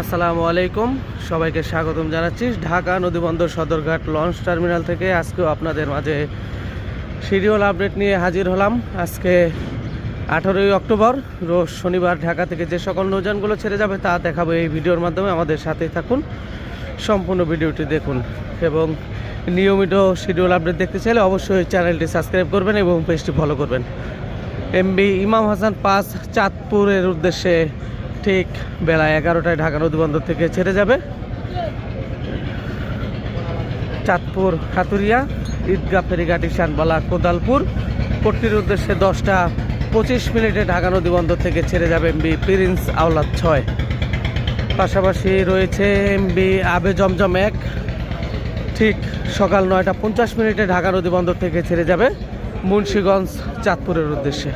আসসালামু আলাইকুম। সবাইকে স্বাগতম জানাচ্ছি ঢাকা নদীবন্দর সদরঘাট লঞ্চ টার্মিনাল থেকে। আজকেও আপনাদের মাঝে শিডিউল আপডেট নিয়ে হাজির হলাম। আজকে আঠারোই অক্টোবর, রোজ শনিবার ঢাকা থেকে যে সকল নৌযানগুলো ছেড়ে যাবে তা দেখাবো এই ভিডিওর মাধ্যমে। আমাদের সাথেই থাকুন, সম্পূর্ণ ভিডিওটি দেখুন এবং নিয়মিত শিডিউল আপডেট দেখতে চাইলে অবশ্যই চ্যানেলটি সাবস্ক্রাইব করবেন এবং পেজটি ফলো করবেন। এমবি ইমাম হাসান পাস চাঁদপুরের উদ্দেশ্যে ঠিক বেলা এগারোটায় ঢাকা নদীবন্দর থেকে ছেড়ে যাবে। চাঁদপুর, খাতুরিয়া, ঈদগাহ, ফেরিঘাটি, শানবালা, কোদালপুর। পট্টির উদ্দেশ্যে দশটা পঁচিশ মিনিটে ঢাকা নদীবন্দর থেকে ছেড়ে যাবে এমবি প্রিন্স আওলাদ ছয়। পাশাপাশি রয়েছে এমবি আবে জমজম এক। ঠিক সকাল নয়টা পঞ্চাশ মিনিটে ঢাকা নদীবন্দর থেকে ছেড়ে যাবে মুন্সীগঞ্জ চাঁদপুরের উদ্দেশ্যে।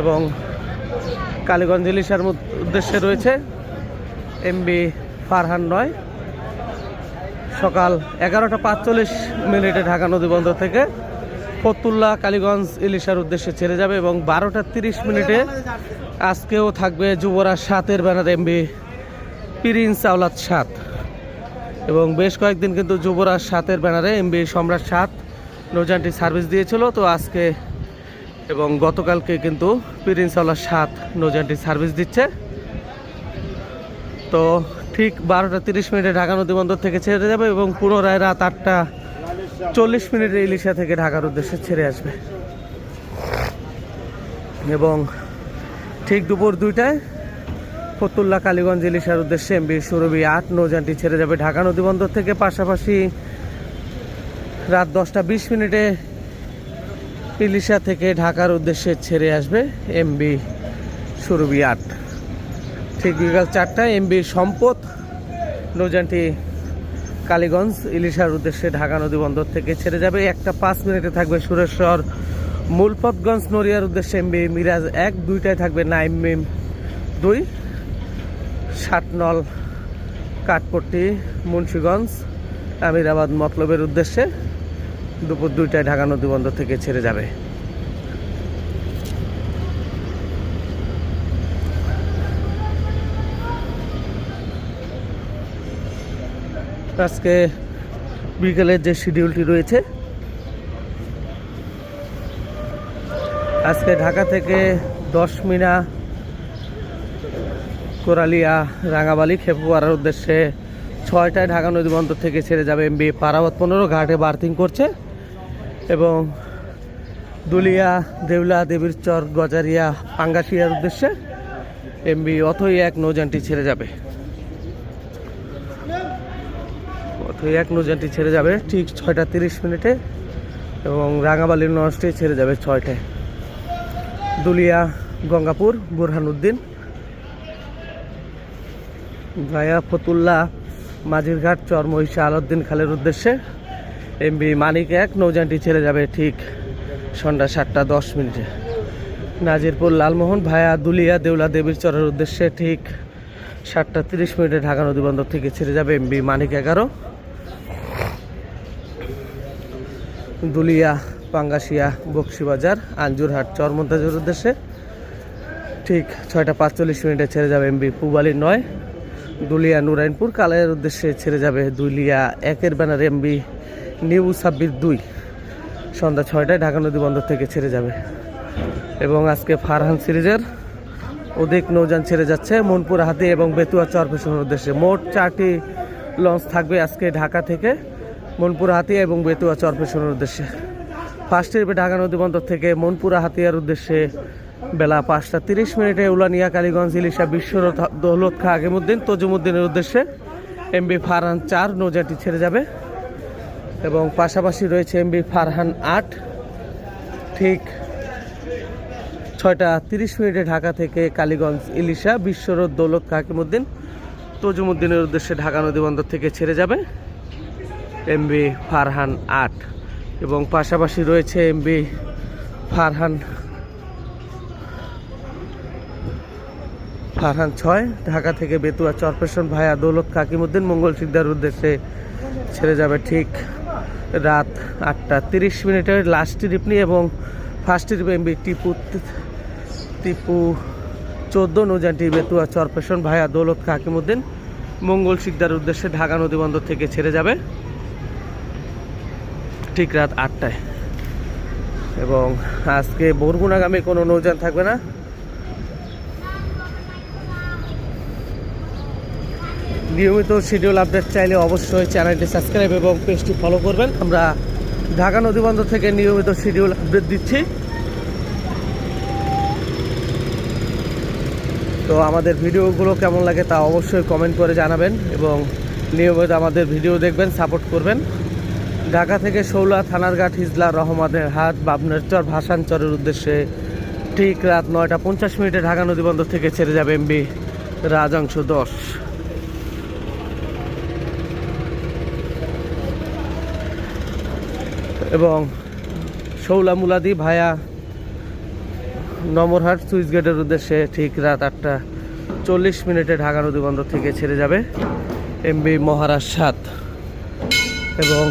এবং কালীগঞ্জ ইলিশার উদ্দেশ্যে রয়েছে এমবি ফারহান নয়। সকাল এগারোটা পাঁচচল্লিশ মিনিটে ঢাকা নদীবন্দর থেকে ফতুল্লা কালীগঞ্জ ইলিশার উদ্দেশ্যে ছেড়ে যাবে এবং বারোটা তিরিশ মিনিটে আজকেও থাকবে যুবরাজ সাতের ব্যানার এমবি প্রিন্স আওলাদ সাত। এবং বেশ কয়েকদিন কিন্তু যুবরাজ সাতের ব্যানারে এমবি সম্রাট সাত নৌযানটি সার্ভিস দিয়েছিল। তো আজকে এবং গতকালকে কিন্তু প্রিন্স আওলাদ সাত নৌযানটি সার্ভিস দিচ্ছে। তো ঠিক বারোটা তিরিশ মিনিটে ঢাকা নদী বন্দর থেকে ছেড়ে যাবে এবং পুনরায় রাত আটটা চল্লিশ মিনিটে ইলিশা থেকে ঢাকার উদ্দেশ্যে ছেড়ে আসবে। এবং ঠিক দুপুর দুইটায় ফতুল্লা কালীগঞ্জ ইলিশার উদ্দেশ্যে এমবি সুরভি আট নৌযানটি ছেড়ে যাবে ঢাকা নদীবন্দর থেকে। পাশাপাশি রাত দশটা বিশ মিনিটে ইলিশা থেকে ঢাকার উদ্দেশ্যে ছেড়ে আসবে এমবি সুরবি আট। ঠিক বিকাল চারটায় এমবি সম্পদ নৌযানটি কালীগঞ্জ, ইলিশার উদ্দেশ্যে ঢাকা নদী বন্দর থেকে ছেড়ে যাবে। একটা পাঁচ মিনিটে থাকবে সুরেশ্বর। মূলপতগঞ্জ নড়িয়ার উদ্দেশ্যে এমবি মিরাজ এক, দুইটায় থাকবে নাইম মিম দুই। ষাট নল, কাঠপট্টি, মুন্সীগঞ্জ, আমিরাবাদ মতলবের উদ্দেশ্যে দুপুর দুইটায় ঢাকা নদী বন্দর থেকে ছেড়ে যাবে। আজকে বিকেলের যে শিডিউলটি রয়েছে, আজকে ঢাকা থেকে দশ মিনা, কোরালিয়া রাঙাবালি খেপুয়ারার উদ্দেশ্যে ছয়টায় ঢাকা নদী বন্দর থেকে ছেড়ে যাবে এমবি পারাবত পনেরো ঘাটে বার্থিং করছে। এবং দুলিয়া, দেউলা দেবীর চর গজারিয়া, পাঙ্গাসিয়ার উদ্দেশ্যে এমবি অথই এক নৌযানটি ছেড়ে যাবে। অথই এক নৌযানটি ছেড়ে যাবে, ঠিক ছয়টা তিরিশ মিনিটে এবং রাঙাবালির নসটি ছেড়ে যাবে ছয়টায় দুলিয়া, গঙ্গাপুর, বুরহানুদ্দিন, ভায়া ফতুল্লা, মাঝিরঘাট চর মহিষা আলাউদ্দিন খালের উদ্দেশ্যে এমবি মানিক এক নৌযানটি ছেড়ে যাবে ঠিক সন্ধ্যা সাতটা দশ মিনিটে। নাজিরপুর লালমোহন ভায়া দুলিয়া দেউলা দেবীর চরের উদ্দেশ্যে ঠিক সাতটা তিরিশ মিনিটে ঢাকা নদী বন্দর থেকে ছেড়ে যাবে এমবি মানিক এগারো। দুলিয়া, পাঙ্গাসিয়া, বক্সিবাজার, আঞ্জুরহাট, চরমন্তাজের উদ্দেশ্যে ঠিক ছয়টা পাঁচচল্লিশ মিনিটে ছেড়ে যাবে এমবি পুবালি নয়। দুলিয়া নুরাইনপুর কালাইয়ের উদ্দেশ্যে ছেড়ে যাবে দুলিয়া একের ব্যানার এমবি নিউ সাব্বির দুই। সন্ধ্যা ছয়টায় ঢাকা নদী বন্দর থেকে ছেড়ে যাবে। এবং আজকে ফারহান সিরিজের অধিক নৌযান ছেড়ে যাচ্ছে মনপুর হাতি এবং বেতুয়া চরপেশনের উদ্দেশ্যে। মোট চারটি লঞ্চ থাকবে আজকে ঢাকা থেকে মনপুর হাতিয়া এবং বেতুয়া চরপেশনের উদ্দেশ্যে। ফার্স্ট ট্রিপে ঢাকা নদী বন্দর থেকে মনপুরা হাতিয়ার উদ্দেশ্যে বেলা পাঁচটা তিরিশ মিনিটে উলানিয়া, কালীগঞ্জ, ইলিশা, বিশ্বরথ, দৌলত খা, আগেমুদ্দিন, তজুমুদ্দিনের উদ্দেশ্যে এমবি ফারহান চার নৌজাটি ছেড়ে যাবে এবং পাশাপাশি রয়েছে এমবি ফারহান আট। ঠিক ছয়টা তিরিশ মিনিটে ঢাকা থেকে কালীগঞ্জ, ইলিশা, বিশ্বরথ, দৌলত কাকিমুদ্দিন তজুমুদ্দিনের উদ্দেশ্যে ঢাকা নদীবন্দর থেকে ছেড়ে যাবে এমবি ফারহান আট। এবং পাশাপাশি রয়েছে এমবি ফারহান ফারহান ছয়, ঢাকা থেকে বেতুয়া চরপেশন ভায়া দৌলত কাকিমুদ্দিন মঙ্গল সিকদার উদ্দেশ্যে ছেড়ে যাবে ঠিক রাত আটটা তিরিশ মিনিটের লাস্ট ট্রিপ নিয়ে এবং first trip MB Tipu Tipu চোদ্দ নৌজানটি বেতুয়া চরপেশন ভাইয়া দৌলত কাকিমুদ্দিন মঙ্গল শিকদার উদ্দেশ্যে ঢাকা নদীবন্দর থেকে ছেড়ে যাবে ঠিক রাত আটটায়। এবং আজকে বরগুনাগামী কোনো নৌযান থাকবে না। নিয়মিত শিডিউল আপডেট চাইলে অবশ্যই চ্যানেলটি সাবস্ক্রাইব এবং পেজটি ফলো করবেন। আমরা ঢাকা নদীবন্দর থেকে নিয়মিত শিডিউল আপডেট দিচ্ছি। তো আমাদের ভিডিওগুলো কেমন লাগে তা অবশ্যই কমেন্ট করে জানাবেন এবং নিয়মিত আমাদের ভিডিও দেখবেন সাপোর্ট করবেন। ঢাকা থেকে শৌলা, থানারঘাট, হিজলা রহমানের হাট বাবনের চর ভাসানচরের উদ্দেশ্যে ঠিক রাত নয়টা পঞ্চাশ মিনিটে ঢাকা নদীবন্দর থেকে ছেড়ে যাবে এমবি রাজাংশ দশ। এবং শৌলা মুলাদি ভায়া নমরহাট সুইচ গেটের উদ্দেশ্যে ঠিক রাত আটটা চল্লিশ মিনিটে ঢাকা নদীবন্দর থেকে ছেড়ে যাবে এমবি মহারাজ সাত। এবং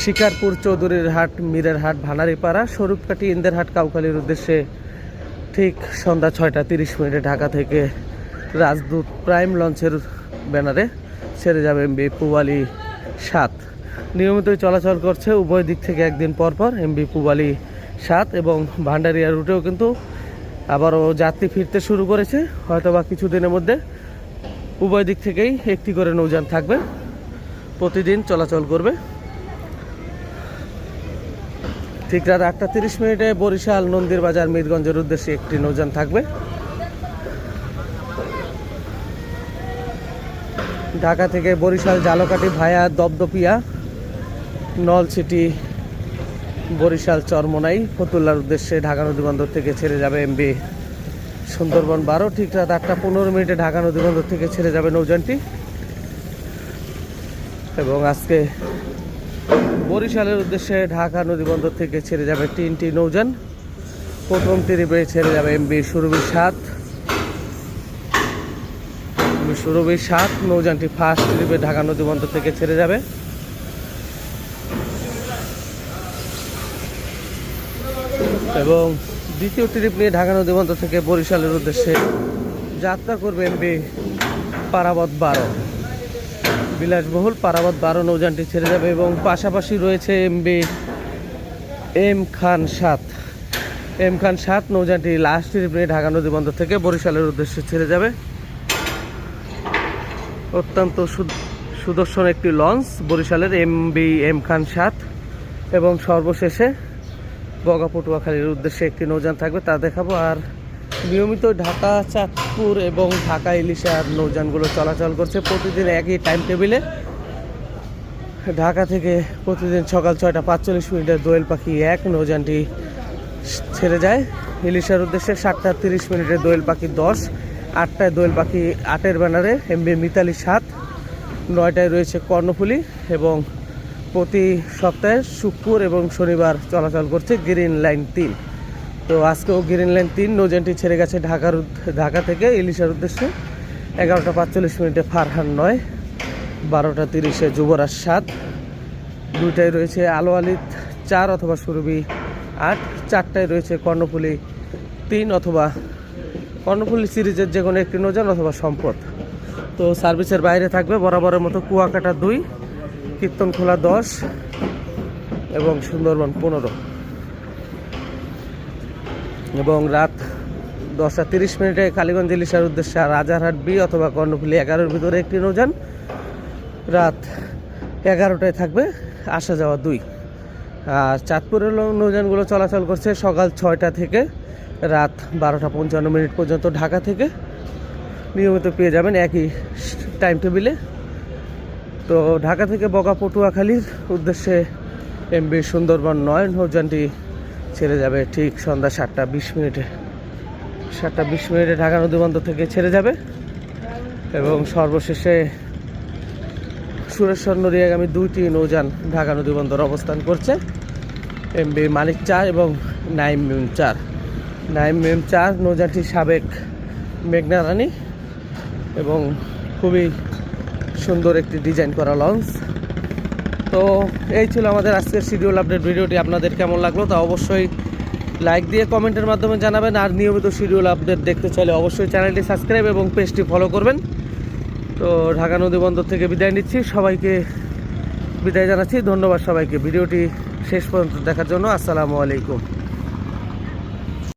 শিকারপুর চৌধুরীর হাট, মীরের হাট, ভানারিপাড়া, স্বরূপকাঠি ইন্দের হাট কাউখালীর উদ্দেশ্যে ঠিক সন্ধ্যা ছয়টা তিরিশ মিনিটে ঢাকা থেকে রাজদূত প্রাইম লঞ্চের ব্যানারে ছেড়ে যাবে এমবি পুবালি সাত। নিয়মিতই চলাচল করছে উভয় দিক থেকে একদিন পর পর, এমবি পুবালি সাত এবং ভান্ডারিয়া রুটেও কিন্তু আবারও যাত্রী ফিরতে শুরু করেছে। হয়তো বা কিছুদিনের মধ্যে উভয় দিক থেকেই একটি করে নৌযান থাকবে। প্রতিদিন চলাচল করবে। ঠিক রাত আটটা তিরিশ মিনিটে বরিশাল নন্দীর বাজার মিরগঞ্জের উদ্দেশ্যে একটি নৌযান থাকবে। ঢাকা থেকে বরিশাল জালকাটি ভায়া, দপদপিয়া নলছিটি বরিশাল, চরমোনাই, ফতুল্লার উদ্দেশ্যে ঢাকা নদীবন্দর থেকে ছেড়ে যাবে এমবি। সুন্দরবন বারো, ঠিক রাত আটটা পনেরো মিনিটে ঢাকা নদীবন্দর থেকে ছেড়ে যাবে নৌযানটি। এবং আজকে বরিশালের উদ্দেশ্যে ঢাকা নদীবন্দর থেকে ছেড়ে যাবে তিনটি নৌযান। প্রথম ট্রিপে ছেড়ে যাবে এমবি সুরভি সাত। সুরভি সাত, নৌযানটি ফার্স্ট ট্রিপে ঢাকা নদীবন্দর থেকে ছেড়ে যাবে। এবং দ্বিতীয় ট্রিপ নিয়ে ঢাকা নদীবন্দর থেকে বরিশালের উদ্দেশ্যে যাত্রা করবে এমবি পারাবত বারো। বিলাসবহুল পারাবত বারো নৌযানটি ছেড়ে যাবে এবং পাশাপাশি রয়েছে এমবি এম খান সাত। এম খান সাত নৌযানটি লাস্ট ট্রিপ নিয়ে ঢাকা নদীবন্দর থেকে বরিশালের উদ্দেশ্যে ছেড়ে যাবে। অত্যন্ত সুদর্শন একটি লঞ্চ বরিশালের এম বি এম খান সাত এবং সর্বশেষে বগা পটুয়াখালীর উদ্দেশ্যে একটি নৌযান থাকবে, তা দেখাবো। আর নিয়মিত ঢাকা, চাঁদপুর এবং ঢাকা ইলিশার নৌযানগুলো চলাচল করছে প্রতিদিন একই টাইম টেবিলে ঢাকা থেকে প্রতিদিন সকাল ছয়টা পাঁচচল্লিশ মিনিটের দোয়েল পাখি এক, নৌযানটি ছেড়ে যায়। ইলিশার উদ্দেশ্যে সাতটা তিরিশ মিনিটের দোয়েল পাখি দশ, আটটায় দোয়েল পাখি আটের ব্যানারে এমবি মিতালি সাত, নয়টায় রয়েছে কর্ণফুলি এবং প্রতি সপ্তাহে শুক্র এবং শনিবার চলাচল করছে গ্রিন লাইন তিন। তো আজকেও গ্রিন লাইন তিন, নৌযানটি ছেড়ে গেছে ঢাকার ঢাকা থেকে ইলিশার উদ্দেশ্যে। এগারোটা পাঁচচল্লিশ মিনিটে ফারহান নয়, বারোটা তিরিশে যুবরাজ সাত। দুইটায় রয়েছে আলো আলিত চার অথবা সুরভি আট। চারটায় রয়েছে কর্ণফুলি তিন অথবা কর্ণফুলি সিরিজের যে কোনো একটি নৌযান অথবা সম্পদ। তো সার্ভিসের বাইরে থাকবে বরাবরের মতো কুয়াকাটা দুই। কীর্তনখোলা দশ এবং সুন্দরবন পনেরো। এবং রাত দশটা তিরিশ মিনিটে কালীগঞ্জ ইলিশার উদ্দেশ্যে রাজারহাট বি অথবা কর্ণফুলি এগারোর ভিতরে একটি নৌযান। রাত এগারোটায় থাকবে আসা যাওয়া দুই। আর চাঁদপুরের নৌযানগুলো চলাচল করছে সকাল ছয়টা থেকে রাত বারোটা পঞ্চান্ন মিনিট পর্যন্ত ঢাকা থেকে। নিয়মিত পেয়ে যাবেন একই টাইম টেবিলে তো ঢাকা থেকে বগা পটুয়াখালীর উদ্দেশ্যে এমবি সুন্দরবন নয়, নৌযানটি ছেড়ে যাবে ঠিক সন্ধ্যা সাতটা বিশ মিনিটে। সাতটা বিশ মিনিটে ঢাকা নদীবন্দর থেকে ছেড়ে যাবে এবং সর্বশেষে সুরেশ্বর আগামী দুইটি নৌযান ঢাকা নদীবন্দর অবস্থান করছে। এমবি মালিক চার এবং নাইম মিম চার। নাইম মিম চার নৌযানটি সাবেক মেঘনা রানী এবং খুবই সুন্দর একটি ডিজাইন করা লঞ্চ তো এই ছিল আমাদের আজকের শিডিউল আপডেট ভিডিওটি আপনাদের কেমন লাগল তা অবশ্যই লাইক দিয়ে কমেন্টের মাধ্যমে জানাবেন। আর নিয়মিত শিডিউল আপডেট দেখতে চাইলে অবশ্যই চ্যানেলটি সাবস্ক্রাইব এবং পেজটি ফলো করবেন। তো ঢাকা নদী বন্দর থেকে বিদায় নিচ্ছি। সবাইকে বিদায় জানাচ্ছি। ধন্যবাদ সবাইকে। ভিডিওটি শেষ পর্যন্ত দেখার জন্য আসসালামু আলাইকুম।